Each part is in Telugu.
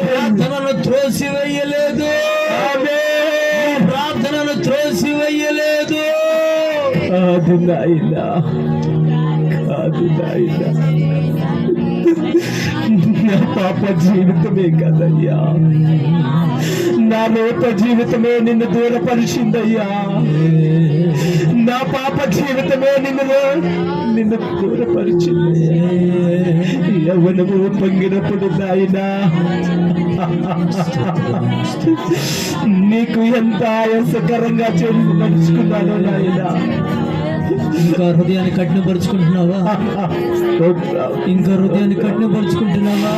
ప్రార్థనను త్రోసివేయలేదు. ప్రార్థనను త్రోసివేయలేదు. కాదు నాయనా. కాదు నాయనా. నా పాప జీవితమే కదయ్యా. నా లోప జీవితమే నిన్ను దూరపరిచిందయ్యా. నా పాప జీవితమే నిన్ను నిన్ను దూరపరిచిందయ్యా. యవనము పొంగినప్పుడు నాయనా. నీకు ఎంత ఆయాసకరంగా చేసి నడుచుకున్నాను నాయనా. ఇంకా హృదయాన్ని కఠినపరుచుకుంటున్నావా? ఇంకా హృదయాన్ని కఠినపరుచుకుంటున్నావా?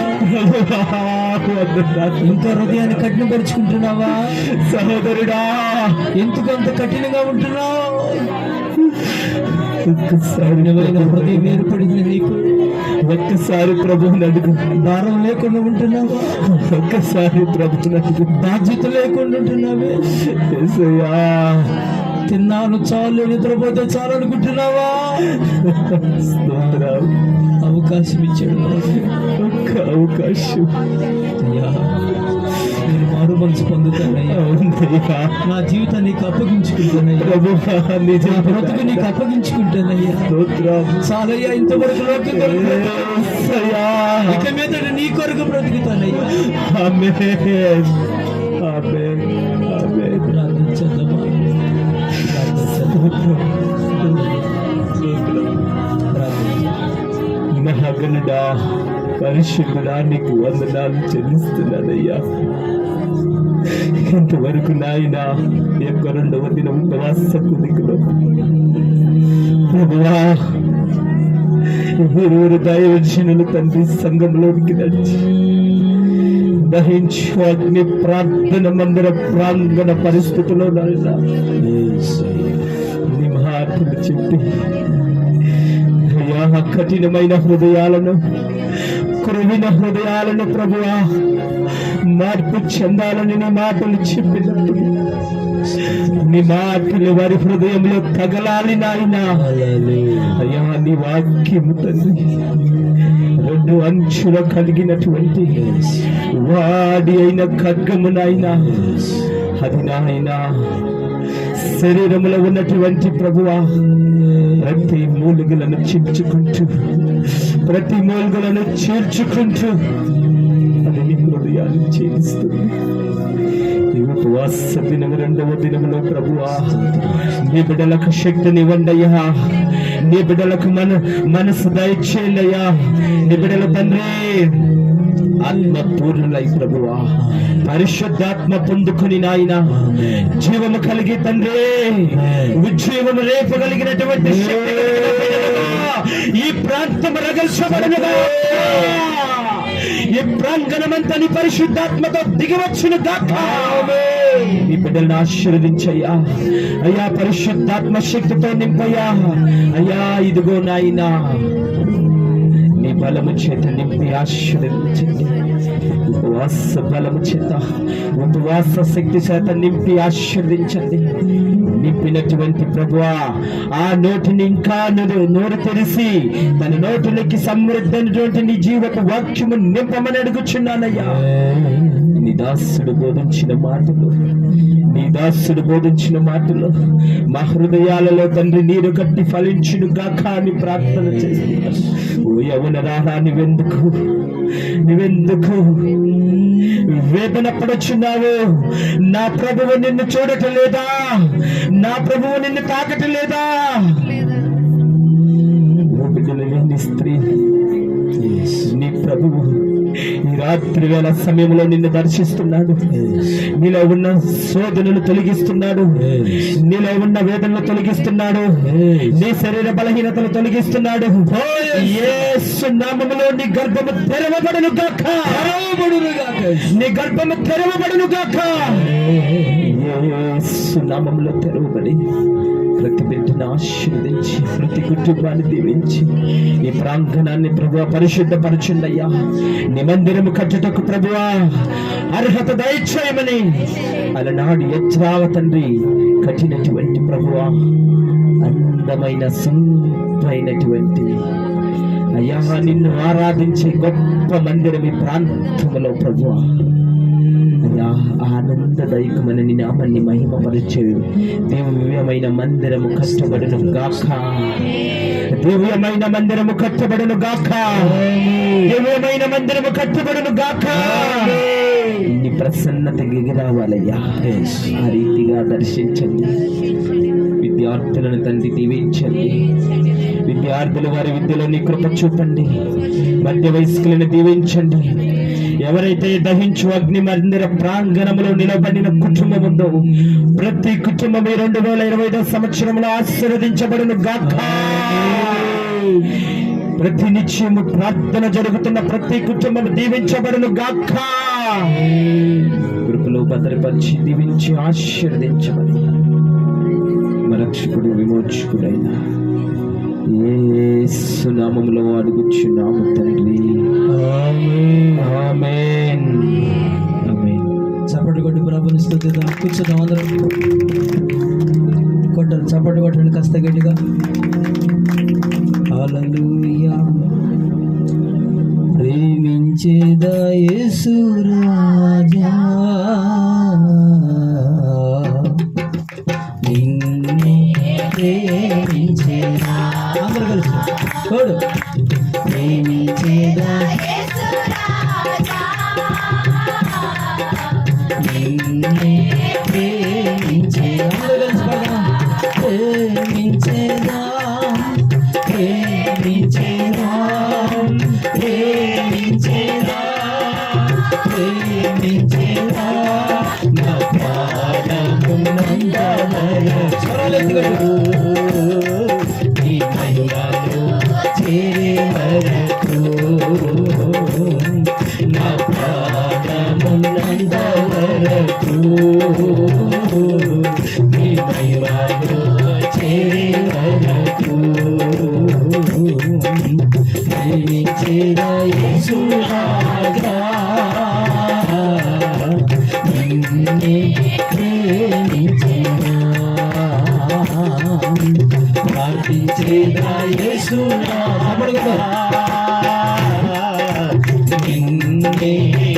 ఇంకా హృదయాన్ని కఠినపరుచుకుంటున్నావా? సహోదరుడా. ఎందుకు అంత కఠినంగా ఉంటున్నావు? కఠినమైన హృదయం ఏర్పడింది నీకు? ఒక్కసారి ప్రభువుని అడుగు భారం లేకుండా ఉంటున్నావా? ఒక్కసారి అడుగు బాధ్యత లేకుండా ఉంటున్నావే? తిన్నాను చాలు నిద్రపోతే చాలు అనుకుంటున్నావా? అవకాశం ఇచ్చాడు. ఒక్క అవకాశం. అయ్యా నేను మారు మనసు పొందుతానయ్యా. నా జీవితాన్ని నీకు అప్పగించుకుంటానయ్యా. బ్రతుకు నీకు అప్పగించుకుంటానయ్యా. చాలయ్యా ఇంతవరకు ఇక మీద నీ కొరకు బ్రతుకుతానయ్యా. ఆమేన్. ఆమేన్. మహాగణుడా పరిశుద్ధుడా నీకు వందనాలు చెల్లిస్తున్నానయ్యా. ఇంతవరకు నాయన యొక్క రెండవ దినం ఉపవాస కుదికలో ప్రభువా ఇరువురు దైవజనులు తండ్రి సంఘంలోనికి నడిచి దహించు అగ్ని ప్రార్థన మందిర ప్రాంగణ పరిస్థితిలో నాయన నీ చెప్పి కఠినమైన హృదయాలను కృమిన హృదయాలను ప్రభువా మార్పు చెందాలని నీ మాటలు చెప్పినప్పుడు నీ మాటలు వారి హృదయంలో తగలాలి నాయన. అయ్యా నీ వాక్యము తండ్రి రెండు అంచుల కలిగినటువంటి వాడి అయిన ఖడ్గము నాయన. అది నాయనా. శరీరంలో ఉన్నటువంటి ప్రభువా ప్రతి మూలుగులను చీల్చుకుంటూ ప్రతి మూలుగులను చీల్చుకుంటూ అది నీ హృదయాన్ని చేయిస్తుంది ఈ ఉపవాస దినం రెండవ దినంలో ప్రభువా నీ బిడ్డలకు శక్తిని వండయ్యా నీ బిడ్డలకు మన మనసు దయచేయండియ్యా నీ బిడ్డల తండ్రి ఆత్మ పూర్ణులై ప్రభువా పరిశుద్ధాత్మ పొందుకొని నాయన జీవము కలిగి తండ్రి ఉజ్జీవము రేపగలిగినటువంటి ఈ ప్రాంతం రగల్చబడనుగా ఈ ప్రాంగణమంతా నీ పరిశుద్ధాత్మతో దిగవచ్చును గాక. ఈ బిడ్డలను ఆశీర్వదించయ్యా. అయ్యా పరిశుద్ధాత్మ శక్తితో నింపయ్యా. అయ్యా ఇదిగో నాయనా నీ బలము చేత నింపి ఆశీర్వదించండి. ఉపవాస బలము చేత ఉపవాస శక్తి చేత నింపి ఆశీర్వదించండి. నింపినటువంటి ప్రభువా ఆ నోటిని ఇంకా నోరు నోరు తెరిసి తన నోటిలోకి అయినటువంటి నీ జీవపు వాక్యము నింపమని అడుగుచున్నానయ్యా. నీ దాసుడు బోధించిన మాటలు నీ దాసుడు బోధించిన మాటలు మా హృదయాలలో తండ్రి నీరు కట్టి ఫలించును గాక అని ప్రార్థన చేస్తున్నాను ఓ యవన రారా నువ్వెందుకు? నువ్వెందుకు? వేదన పడుచున్నావు నా ప్రభువు నిన్ను చూడటం లేదా? నా ప్రభువు నిన్ను తాకటం లేదా? రాత్రి వేళ సమయంలో నిన్ను దర్శిస్తున్నాడు. నీలో ఉన్న శోధనను తొలగిస్తున్నాడు. నీలో ఉన్న వేదనలు తొలగిస్తున్నాడు. నీ శరీర బలహీనతలు తొలగిస్తున్నాడు. నామములో నీ గర్భము తెరవబడును గాక. తెరవబడును గాక. నీ గర్భము తెరవబడును గాక. నామములో తెరవబడి బిడ్డను ఆశీర్వదించి ప్రతి కుటుంబాన్ని దీవించి ఈ ప్రాంగణాన్ని ప్రభువ పరిశుద్ధపరచుండయ్యా. నీ మందిరము కట్టుటకు ప్రభువా అర్హత దయచేయమని. అలనాడు యజ్రావ తండ్రి కట్టినటువంటి ప్రభువా అందమైన సుందరైనటువంటి అయ్యా నిన్ను ఆరాధించే గొప్ప మందిరం ఈ ప్రాంతంలో ప్రభువా. అయ్యా ఆనందదాయకమైన నీ నామాన్ని మహిమపరిచే దివ్యమైన మందిరము కష్టపడను గాక. దివ్యమైన మందిరము కట్టబడను గాక. దివ్యమైన మందిరము కట్టబడను గాక. నీ ప్రసన్నత గిగిరావాలయ్యా ఆ రీతిగా దర్శించండి. విద్యార్థులను తండ్రి దీవించండి. విద్యార్థులు వారి విద్యలో నీ కృప చూపండి. మధ్య వయస్కులను దీవించండి. ఎవరైతే దహించు అగ్ని మందిర ప్రాంగణంలో నిలబడిన కుటుంబం ఉందో ప్రతి కుటుంబం ఈ రెండు వేల ఇరవై ఐదో సంవత్సరంలో ఆశీర్వదించబడును గాక. ప్రతి నిత్యము ప్రార్థన జరుగుతున్న ప్రతి కుటుంబం దీవించబడును గాక. కృపలో భద్రపరిచి దీవించి ఆశీర్వదించబడి మా రక్షకుడు విమోచకుడైన ఏ సునామంలో అడుగుచున్నాము తండ్రి. చప్పటి కొట్టి ప్రభుని స్థుతిద్దాం. కూర్చుందాం అందరం. కొట్టారు. చప్పటి కొట్టండి కాస్త గట్టిగా. ప్రేమించేదా நந்தனய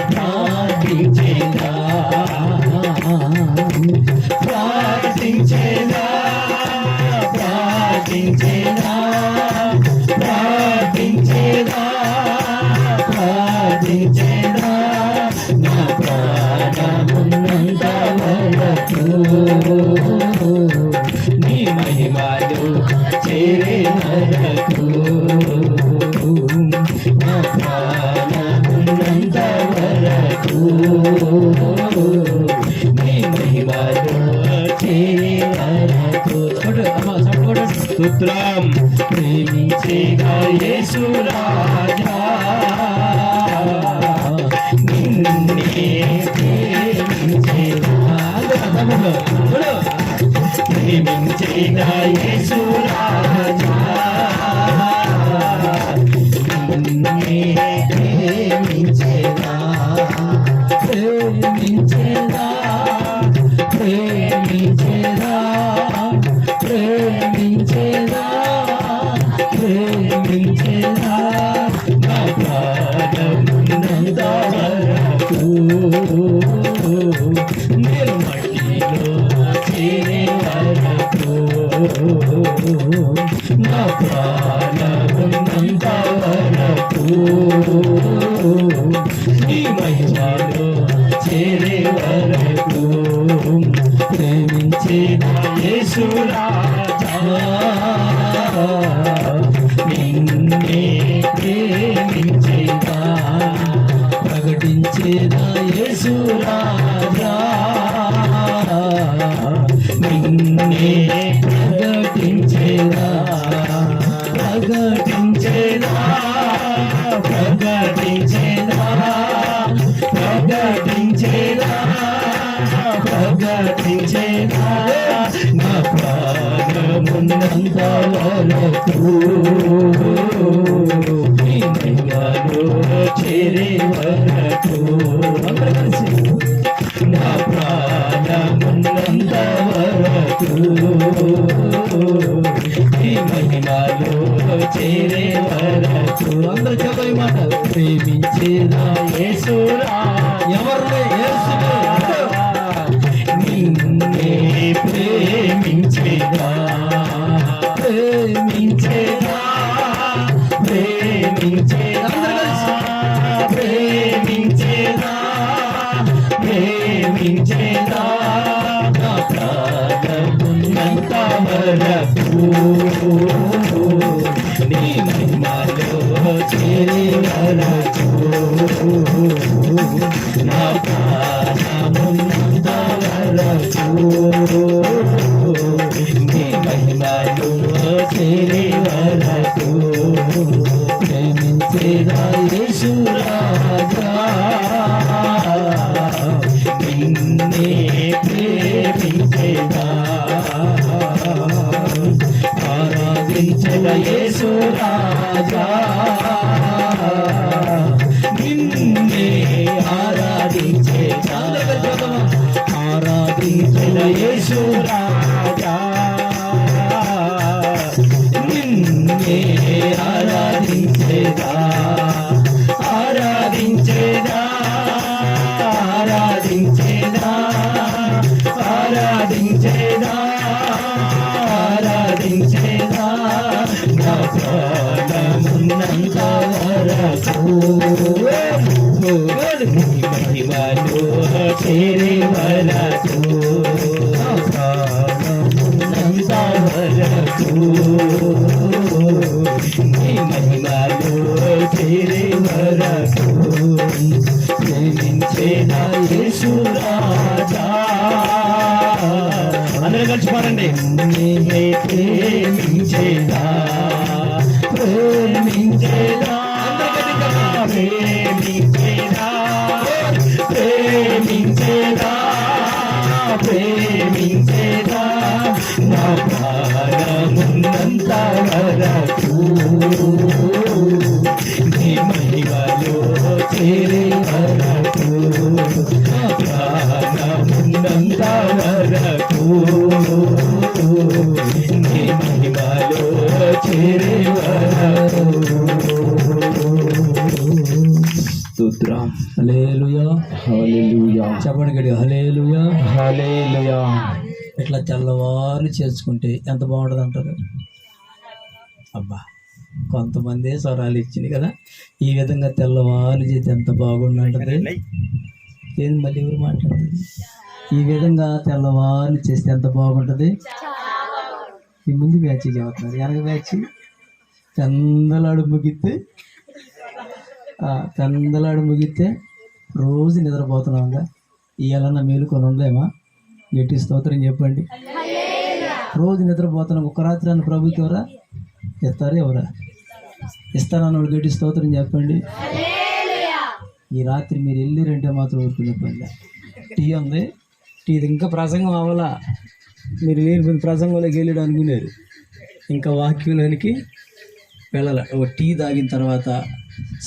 ప్రార్థించేదా? ప్రార్థించేదా? ప్రార్థించేదా ప్రార్థించేదా ప్రార్థించేదా నా ప్రాణమున్నంత వరకు నీ మహిమలు చేరే నరకు. స్తోత్రం. ప్రేమించేగా యేసురాజా నిన్నే ప్రేమించేగా ప్రేమించేగా యేసు నిన్నే నా ప్రాణమున్నంత వరకు నీ మహిమలో చేరే వరకు ప్రేమించే యేసురా ప్రగతి చేనా నా ప్రాణమునందలకు నిన్నలో చేరే వరకు నా ప్రేమించేదా? ప్రేమించేదా? ప్రేమించేదా? ప్రేమించేదా? ప్రేమించేదా? ప్రాణమున్నంత వరకు నీ మహిమలో చేరి వరకు నా ప్రాణమున్నంత వరకు మహిమలో చేరే వరకు ప్రేమించేదా. యేసు రాజా. నిన్నే ప్రేమించేదా ఆరాధించద యేసు నిన్నే ఆరాధించేదా వరకు నీ మహిమలో చేరే వరకు నా ప్రాణమున్నంత చేసుకుంటే ఎంత బాగుంటుంది అంటారు? అబ్బా కొంతమంది స్వరాలు ఇచ్చింది కదా. ఈ విధంగా తెల్లవారు చేస్తే ఎంత బాగుంటుంది ఏంది మళ్ళీ ఎవరు మాట్లాడుతుంది ఈ విధంగా తెల్లవారు చేస్తే ఎంత బాగుంటుంది? ఈ ముందు బ్యాచ్ చెబుతున్నారు వెనక బ్యాచ్. పెందలాడు ముగిస్తే ఆ, పెందలాడు ముగిస్తే రోజు నిద్రపోతున్నాంగా ఇవాళ మేలుకొని ఉండలేమా గట్టి స్తోత్రం చెప్పండి. రోజు నిద్రపోతున్నాం. ఒక రాత్రి అన్న ప్రభుకి ఎవరా ఇస్తారా ఎవరా? ఇస్తానన్న గట్టి స్తోత్రం చెప్పండి. ఈ రాత్రి మీరు వెళ్ళిరంటే మాత్రం ఊరుకునే చెప్పండి టీ ఉంది. టీ ఇది ఇంకా ప్రసంగం అవ్వాలా? మీరు లేని ప్రసంగంలోకి వెళ్ళాడు అనుకునేది. ఇంకా వాక్యంలోనికి వెళ్ళాలి. ఒక టీ తాగిన తర్వాత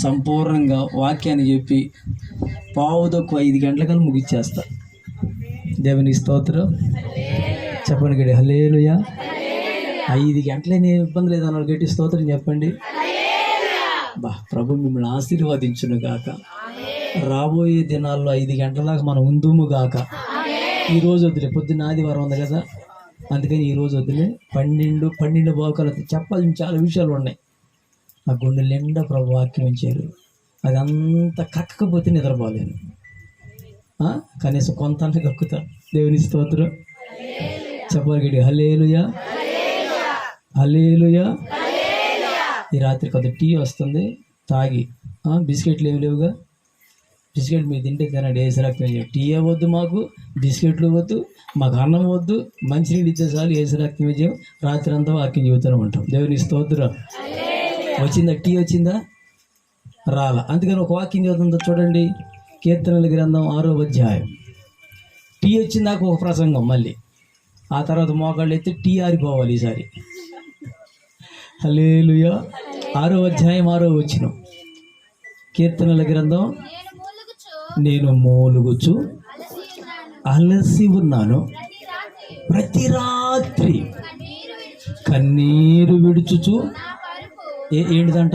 సంపూర్ణంగా వాక్యాన్ని చెప్పి పావు తక్కువ ఐదు గంటలకల్లా ముగిచ్చేస్తా. దేవునికి స్తోత్రం. చెప్పండి గడి. హలేలుయా ఐదు గంటలే ఇబ్బంది లేదు అన్నాడు గట్టి స్తోత్రం చెప్పండి. బా ప్రభు మిమ్మల్ని ఆశీర్వదించును గాక. రాబోయే దినాల్లో ఐదు గంటల దాకా మనం ఉందుము గాక. ఈరోజు వద్దులే పొద్దున్న ఆదివారం ఉంది కదా. అందుకని ఈరోజు వద్దులే పన్నెండు పన్నెండు బాకాలు చెప్పాల్సిన చాలా విషయాలు ఉన్నాయి. ఆ గుండె నిండా ప్రభు వాక్యం ఉంచారు అదంతా కక్కకపోతే నిద్రపోలేను. కనీసం కొంత కక్కుతా. దేవుని స్తోత్రం. చెప్పాలి గడి హలేలుయా హలేలుయా ఈ రాత్రి కొంత టీ వస్తుంది. తాగి. బిస్కెట్లు ఏమి లేవుగా? బిస్కెట్ మీరు తింటే తినండి. వేసి రక్తం టీ వద్దు మాకు బిస్కెట్లు వద్దు మాకు అన్నం వద్దు మంచినీళ్ళు ఇచ్చే చాలు. వేసి రక్తం విజయం రాత్రి అంతా వాక్యం చెబుతూనే ఉంటాం. దేవుని స్తోత్రం. వచ్చిందా? టీ వచ్చిందా? రాలా. అందుకని ఒక వాక్యం చదువుతుందో చూడండి. కీర్తనల గ్రంథం ఆరో అధ్యాయం. టీ వచ్చిందాక ఒక ప్రసంగం మళ్ళీ. ఆ తర్వాత మోకాళ్ళు ఎత్తి టీ ఆరిపోవాలి ఈసారి. హలేలుయా ఆరో అధ్యాయం ఆరో వచ్చిన కీర్తనల గ్రంథం. నేను మూలుగుచు. అలసి ఉన్నాను. ప్రతి రాత్రి కన్నీరు విడుచుచు. ఏ ఏంటిదంట?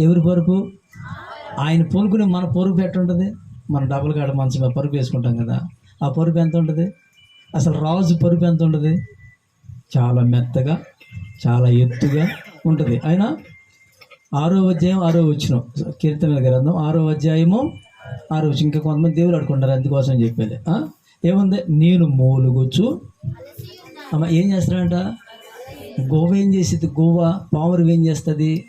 ఎవరి పరుపు? ఆయన పొరుకుని మన పొరుగు ఎట్టుంటుంది? మన డబుల్ కాడ మంచం పరుపు వేసుకుంటాం కదా. ఆ పరుపు ఎంత ఉంటుంది? అసలు రాజు పరుపు ఎంత ఉంటుంది? చాలా మెత్తగా చాలా ఎత్తుగా ఉంటుంది. అయినా ఆరో అధ్యాయం ఆరో వచ్చిన కీర్తనల గ్రంథం ఆరో అధ్యాయము ఆరో వచ్చిన. ఇంకా కొంతమంది దేవుడు అడుకుంటారు అందుకోసం చెప్పేది. ఏముంది? నేను మూలుగొచ్చు అమ్మ ఏం చేస్తాడంట? గోవ ఏం చేసేది? గోవ పావురం ఏం చేస్తుంది?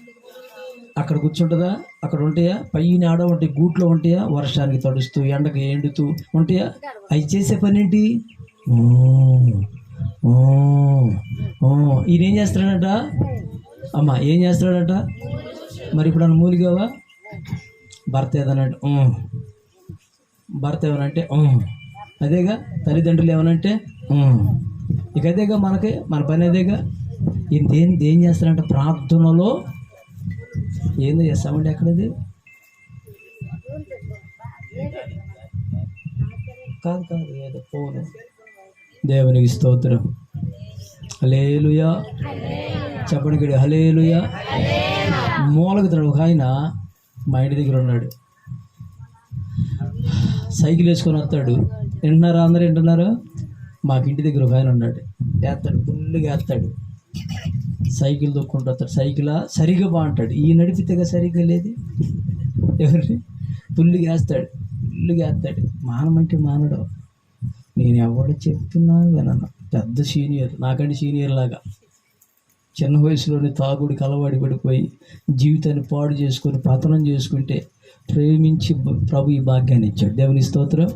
అక్కడ కూర్చుంటుందా? అక్కడ ఉంటాయా? పైన ఆడ ఉంటాయి గూట్లో ఉంటాయా? వర్షానికి తడుస్తూ ఎండకు ఎండుతూ ఉంటాయా? అవి చేసే పని ఏంటి? ఓ, ఓ, ఓ. ఈయన ఏం చేస్తాడంట? అమ్మ ఏం చేస్తాడంట? మరి ఇప్పుడు అన్న మూలిగావా? భర్త ఏదనంటే భర్త ఏమనంటే అదేగా తల్లిదండ్రులు ఏమనంటే ఇక అదేగా మనకి మన పని అదేగా. ఈయన దేని ఏం చేస్తారంటే ప్రార్థనలో. ఏందో చేస్తామండి ఎక్కడది కాదు కాదు ఏదో ఫోను. దేవునికి స్తోత్రం. హలేలుయా చెప్పండి గడి హలేలుయా మూలగుతున్నాడు ఒక ఆయన మా ఇంటి దగ్గర ఉన్నాడు. సైకిల్ వేసుకొని వస్తాడు. వింటున్నారా అందరూ వింటున్నారా? మాకు ఇంటి దగ్గర ఒక ఆయన ఉన్నాడు. వేస్తాడు ఫుల్గా వేస్తాడు. సైకిల్ దొక్కుంటూ వస్తాడు. సైకిలా? సరిగా బాగుంటాడు. ఈ నడిపితేగా సరిగ్గా లేదు. ఎవరి ఫుల్గా వేస్తాడు. ఫుల్గా వేస్తాడు. మానమంటే మానడు. నేను ఎవడు చెప్తున్నా వినను. పెద్ద సీనియర్ నాకంటే సీనియర్ లాగా. చిన్న వయసులోనే తాగుడికి అలవాడి పడిపోయి జీవితాన్ని పాడు చేసుకొని పతనం చేసుకుంటే ప్రేమించి ప్రభు ఈ భాగ్యాన్ని ఇచ్చాడు. దేవుని స్తోత్రం.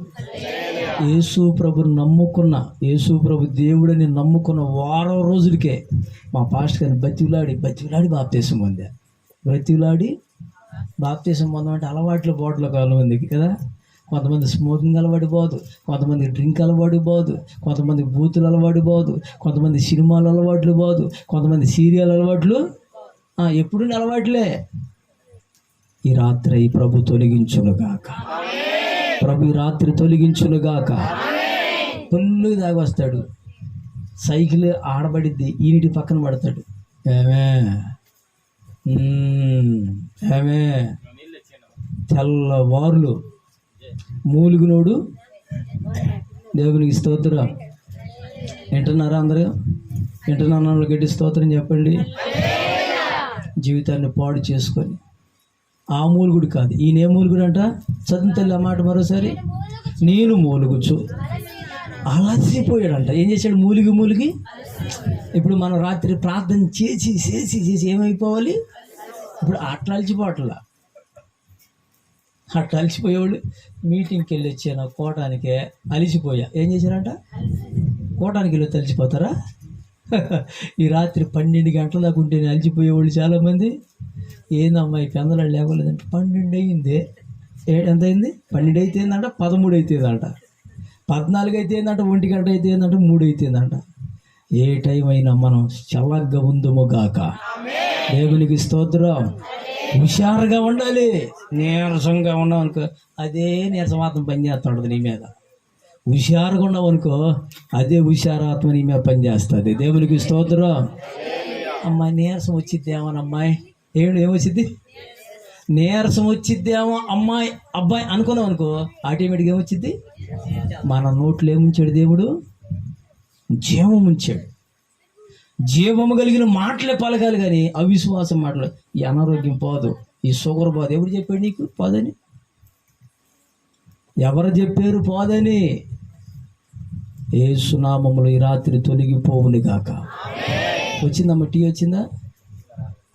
యేసు ప్రభుని నమ్ముకున్న యేసు ప్రభు దేవుడని నమ్ముకున్న వారం రోజులకే మా పాస్టర్ గారిని బతిలాడి బతిలాడి బాప్తీసం పొందా బతిలాడి బాప్తీసం పొందామంటే అలవాట్లు బోట్ల కాలం ఉంది కదా. కొంతమంది స్మోకింగ్ అలవాడిపోదు కొంతమంది డ్రింక్ అలవాటుపోదు కొంతమంది బూతులు అలవాటుపోదు కొంతమంది సినిమాలు అలవాట్లు పోదు కొంతమంది సీరియల్ అలవాట్లు ఎప్పుడు అలవాట్లే. ఈ రాత్రి ఈ ప్రభు తొలగించునుగాక ప్రభు ఈ రాత్రి తొలగించునుగాక ఫుల్లు దాగి వస్తాడు సైకిల్ ఆడబడిద్ది ఈనిటి పక్కన పడతాడు. ఏమే? ఏమే? తెల్లవారులు. మూలుగునోడు. దేవునికి స్తోత్ర. వింటున్నారా అందరూ? వింటున్నాను గడ్డి స్తోత్రం చెప్పండి. జీవితాన్ని పాడు చేసుకొని. ఆ మూలుగుడు కాదు. ఈయన ఏ మూలుగుడు అంట? చదువు తల్లి ఆ మరోసారి. నేను మూలుగుచ్చు అలసిపోయాడంట. ఏం చేశాడు? మూలిగి మూలిగి. ఇప్పుడు మనం రాత్రి ప్రార్థన చేసి చేసి చేసి ఏమైపోవాలి? ఇప్పుడు అట్లా అలసిపోవట్లా అట్లా అలసిపోయేవాళ్ళు మీటింగ్కి వెళ్ళి వచ్చాను కోటానికే అలిసిపోయా. ఏం చేశారంట? కోటానికి వెళ్ళి తలిసిపోతారా? ఈ రాత్రి పన్నెండు గంటల దాకా ఉంటే అలిసిపోయేవాళ్ళు చాలామంది. ఏందమ్మా ఈ పెందలాడు లేవలేదంటే పన్నెండు అయింది. ఎంత అయింది? పన్నెండు అయితే ఏందంట? పదమూడు అయితేందంట పద్నాలుగు అయితే ఏందంట? ఒంటి గంట అయితే ఏందంట? మూడు అయితేందంట ఏ టైం అయినా మనం చల్లగా ఉందమో గాక. దేవునికి స్తోత్రం. హుషారుగా ఉండాలి. నీరసంగా ఉన్నావనుకో అదే నీరసమాత్మ పనిచేస్తుంటుంది నీ మీద. హుషారుగా ఉన్నావు అనుకో అదే హుషారాత్మ నీ మీద పనిచేస్తుంది దేవునికి స్తోత్రం. అమ్మాయి నీరసం వచ్చిద్దేమో అమ్మాయి. ఏమి ఏమొచ్చింది నీరసం వచ్చిద్దేమో అమ్మాయి అబ్బాయి అనుకున్నాం అనుకో ఆటోమేటిక్గా ఏమొచ్చింది మన నోట్లో ఏముంచాడు దేవుడు? జీవం ఉంచాడు. జీవము కలిగిన మాటలే పలకాలి కానీ అవిశ్వాసం మాటలు. ఈ అనారోగ్యం పోదు. ఈ షుగర్ పోదు. ఎవరు చెప్పాడు నీకు? పోదని? ఎవరు చెప్పారు పోదని? ఏ సునామములు ఈ రాత్రి తొలగిపోవుని గాక. వచ్చిందమ్మ? టీ వచ్చిందా?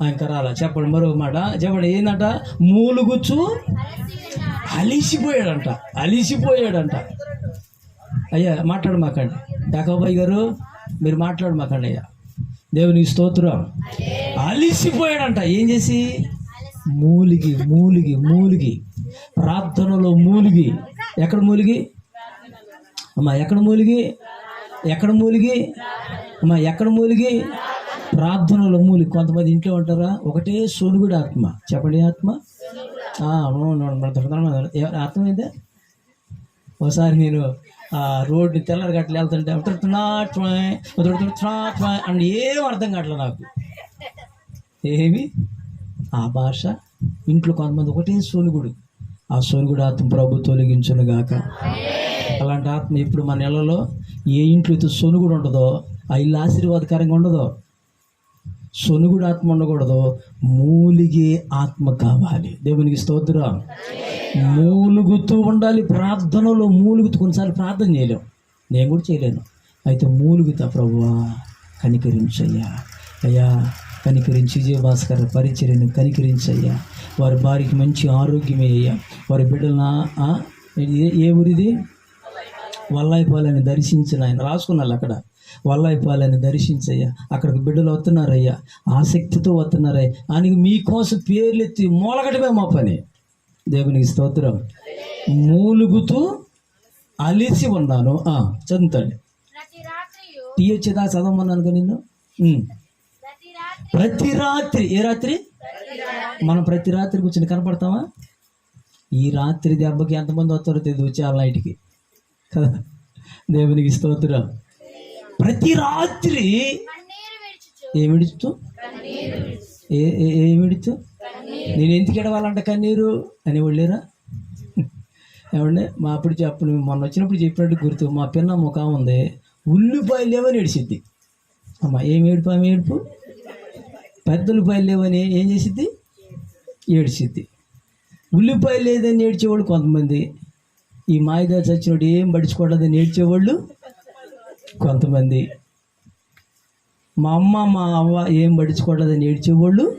ఇంకా రాలా? చెప్పండి మరో మాట. చెప్పండి ఏంటంట మూలుగుచ్చు అలిసిపోయాడంట. అలిసిపోయాడంట. అయ్యా మాట్లాడు మాకండి గారు మీరు మాట్లాడు మాకండి అయ్యా. దేవుని స్తోత్రం. అలిసిపోయాడంట. ఏం చేసి? మూలిగి మూలిగి మూలిగి. ప్రార్థనలో మూలిగి. ఎక్కడ మూలిగి? అమ్మ ఎక్కడ మూలిగి? ఎక్కడ మూలిగి? అమ్మ ఎక్కడ మూలిగి? ప్రార్థనలో మూలిగి. కొంతమంది ఇంట్లో ఉంటారా? ఒకటే సోనుగుడు ఆత్మ. చెప్పండి ఆత్మ. ఆ, ఒకసారి నేను ఆ రోడ్డు తెల్లరి గట్ల వెళ్తుంటే ఉతురుతున్నా ఏం అర్థం కావట్లే నాకు. ఏమి? ఆ భాష ఇంట్లో కొంతమంది ఒకటే సోనుగుడు. ఆ సోనుగుడు ఆత్మ ప్రభు తొలగించును గాక. అలాంటి ఆత్మ ఇప్పుడు మన నెలలో ఏ ఇంట్లో అయితే సోనుగుడు ఉండదో ఆ ఇల్లు ఆశీర్వాదకరంగా ఉండదో సొనుగుడు ఆత్మ ఉండకూడదు. మూలిగే ఆత్మ కావాలి. దేవునికి స్తోత్రం. మూలుగుతూ ఉండాలి. ప్రార్థనలో మూలుగుతూ కొన్నిసార్లు ప్రార్థన చేయలేం. నేను కూడా చేయలేను. అయితే మూలుగుతా ప్రభువా కనికరించయ్యా. అయ్యా కనికరించి విజయభాస్కర్ పరిచర్యను కనికరించయ్యా. వారి భార్యకి మంచి ఆరోగ్యమే అయ్యా. వారి బిడ్డలను ఏ ఊరిది? వల్లాయిపాలని దర్శించిన ఆయన. రాసుకున్నారు అక్కడ. వల్లాయిపాలని దర్శించయ్యా. అక్కడికి బిడ్డలు వస్తున్నారయ్యా. ఆసక్తితో వస్తున్నారయ్యా. ఆయనకి మీకోసం పేర్లు ఎత్తి మూలగటమే మా పని. దేవునికి స్తోత్రం. మూలుగుతూ అలిసి ఉన్నాను. ఆ, చదువుతాడు. ప్రతి రాత్రియు చదవమన్నాను కదా నిన్ను? ప్రతి రాత్రి ఏ రాత్రి? మనం ప్రతి రాత్రి కూర్చొని కనపడతామా? ఈ రాత్రి దెబ్బకి ఎంతమంది వస్తారో తెలియదు వచ్చే ఆ నైట్కి. కదా? దేవునికి స్తోత్రం. ప్రతి రాత్రి కన్నీరు విడుచుచు. ఏ విడుచు ఏ ఏ- ఏ విడుచు? నేను ఎందుకు ఎడవాలంట కన్నీరు? అని వాళ్ళేరా ఏమంటే మా అప్పుడు చెప్పు మొన్న వచ్చినప్పుడు చెప్పినట్టు గుర్తు మా పిన్న ముఖం ఉంది ఉల్లిపాయలు లేవని ఏడిసిద్ది అమ్మ ఏం ఏడుపు ఆమె ఏడుపు? పెద్ద ఉల్లిపాయలు లేవని ఏం చేసిద్ది? ఏడిసిద్ది ఉల్లిపాయలు లేదని ఏడ్చేవాళ్ళు కొంతమంది. ఈ మాయగా చచ్చినోడు ఏం పడుచుకోవద్దని ఏడ్చేవాళ్ళు కొంతమంది. మా అమ్మ మా అవ్వ ఏం పడుచుకోవట్లేదని ఏడ్చేవాళ్ళు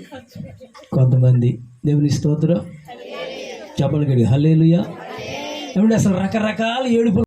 కొంతమంది. దేవుని స్తోత్రం. చెప్పలు గడి హల్లేలుయా. ఏమంటే అసలు రకరకాల ఏడుపు